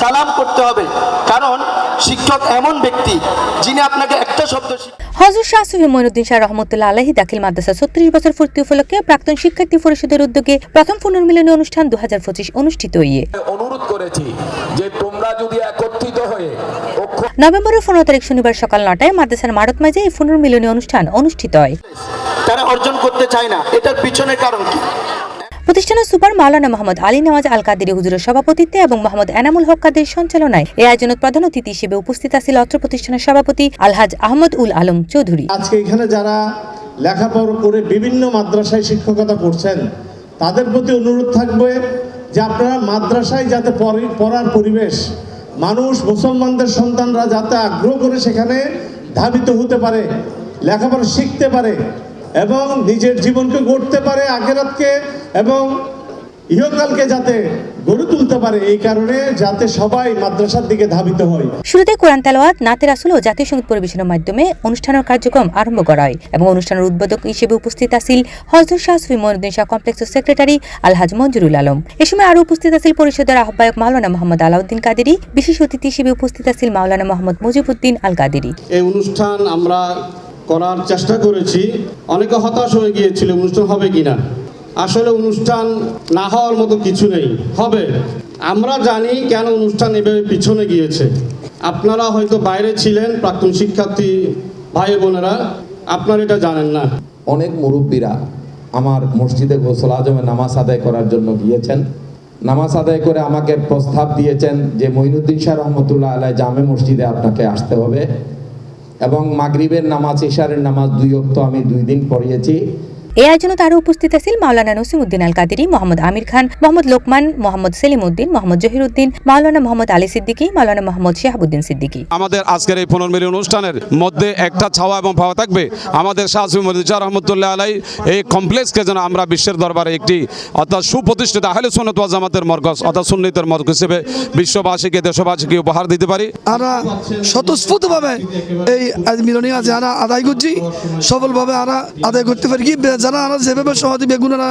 সালাম করতে হবে। কারণ শিক্ষক এমন ব্যক্তি যিনি আপনাকে একটা শব্দ হজরত শাহ সুফি মইনুদ্দিন শাহ রহমতুল্লাহ আলহী দাখিল মাদ্রাসা ছত্রিশ বছর পূর্তি উপলক্ষে প্রাক্তন শিক্ষার্থী পরিষদের উদ্যোগে প্রথম পুনর্মিলনী অনুষ্ঠান দু অনুষ্ঠিত ইয়ে অনুরোধ করেছি যে তোমরা যদি একত্রিত হয়ে নভেম্বরের পনেরো তারিখ শনিবার সকাল নটায় মাদ্রাসার মারত মাঝে এই পুনর্মিলনী অনুষ্ঠান অনুষ্ঠিত হয়। তারা অর্জন করতে চায় না। এটার পিছনের কারণ কি? প্রতিষ্ঠানের সুপার মাওলানা মোহাম্মদ আলী নওয়াজ আল কাদিরি হুজুরের সভাপতিত্বে এবং মোহাম্মদ এনামুল হক কাদের সঞ্চালনায়। এই আয়োজনত প্রধান অতিথি হিসেবে উপস্থিত আছিল অত্র প্রতিষ্ঠানের সভাপতি আলহাজ আহমদ উল আলম চৌধুরী। আজকে এখানে যারা লেখাপড়া করে বিভিন্ন মাদ্রাসায় শিক্ষকতা করছেন, তাদের প্রতি অনুরোধ থাকবে যে আপনারা মাদ্রাসায় যাতে পড়ার পরিবেশ, মানুষ, মুসলমানদের সন্তানরা যাতে আগ্রহ করে সেখানে ধাবিত হতে পারে, লেখাপড়া শিখতে পারে এবং নিজের জীবনকে গড়তে পারে আগেরাতকে এবং ইহকালকে যাতে গড়ে তুলতে পারে এই কারণে যাতে সবাই মাদ্রাসার দিকে ধাবিত হয়। শুরুতে কোরআন তেলাওয়াত নাতে রাসুল ও জাতীয় সংগীত পরিবেশনের মাধ্যমে অনুষ্ঠানের কার্যক্রম আরম্ভ করা হয় এবং অনুষ্ঠানের উদ্বোধক হিসেবে উপস্থিত আছিল হজরত শাহ সুফি মনুদ্দিন শাহ কমপ্লেক্সের সেক্রেটারি আলহাজ মঞ্জুরুল আলম। এ সময় আরও উপস্থিত আছিল পরিষদের আহ্বায়ক মাওলানা মোহাম্মদ আলাউদ্দিন কাদেরি বিশেষ অতিথি হিসেবে উপস্থিত আছিল মাওলানা মোহাম্মদ মুজিবুদ্দিন আল কাদেরি এই অনুষ্ঠান আমরা করার চেষ্টা করেছি। অনেকে হতাশ হয়ে গিয়েছিল, অনুষ্ঠান হবে কিনা। আসলে অনুষ্ঠান না হওয়ার মতো কিছু নেই। হবে। আমরা জানি কেন অনুষ্ঠান এভাবে পিছনে গিয়েছে। আপনারা হয়তো বাইরে ছিলেন, প্রাক্তন শিক্ষার্থী ভাই বোনেরা। আপনারা এটা জানেন না। অনেক মুরব্বীরা আমার মসজিদে গোসল আজমে নামাজ আদায় করার জন্য গিয়েছেন। নামাজ আদায় করে আমাকে প্রস্তাব দিয়েছেন যে, মঈনুদ্দিন শাহ রহমতুল্লাহ আলাই জামে মসজিদে আপনাকে আসতে হবে। এবং মাগরিবের নামাজ ইশারের নামাজ দুই অক্ত আমি দুই দিন পড়িয়েছি। এই আয়োজনত আরও উপস্থিত আছিল মাওলানা নসিমুদ্দিন আল কাদেরি মোহাম্মদ আমির খান মোহাম্মদ লোকমান মোহাম্মদ সেলিম উদ্দিন মোহাম্মদ জহিরুদ্দিন মাওলানা মোহাম্মদ আলী সিদ্দিকী মাওলানা মোহাম্মদ শাহাবুদ্দিন সিদ্দিকী। আমাদের আজকের এই পুনর্মিলন অনুষ্ঠানের মধ্যে একটা ছাওয়া এবং ভাবা থাকবে। আমাদের শাহসুফি মদিজা রহমতুল্লাহ আলাই এই কমপ্লেক্সকে যেন আমরা বিশ্বের দরবারে একটি অর্থাৎ সুপ্রতিষ্ঠিত আহলে সুন্নত ওয়াল জামাতের মরকজ অর্থাৎ সুন্নিতের মরকজ হিসেবে বিশ্ববাসীকে দেশবাসীকে উপহার দিতে পারি। আমরা স্বতঃস্ফূর্তভাবে এই আজ মিলনী আছে আমরা আদায় করছি সফলভাবে আমরা আদায় করতে পারি। কি যারা আমরা যেভাবে সহজে বেগুনারা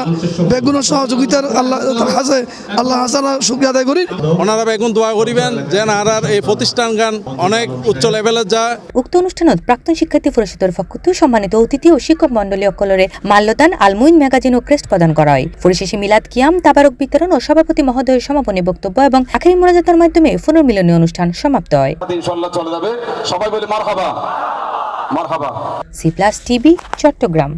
বেগুন সহযোগিতার আল্লাহ হাসে আল্লাহ হাসানা শুক্রিয়া আদায় করি। ওনারা বেগুন দোয়া করিবেন যেন আর এই প্রতিষ্ঠান গান অনেক উচ্চ লেভেলের যায়। উক্ত অনুষ্ঠানত প্রাক্তন শিক্ষার্থী পরিষদের পক্ষ থেকে সম্মানিত অতিথি ও শিক্ষক মন্ডলী অকলরে মাল্যদান আলমুইন ম্যাগাজিন ও ক্রেস্ট প্রদান করা হয়। পরিশেষে মিলাদ কিয়াম তাবারক বিতরণ ও সভাপতি মহোদয়ের সমাপনী বক্তব্য এবং আখেরি মোনাজাতের মাধ্যমে পুনর্মিলনী অনুষ্ঠান সমাপ্ত হয়। ইনশাল্লাহ চলে যাবে। সবাই বলে মার হাবা মার হাবা সি প্লাস টিভি চট্টগ্রাম।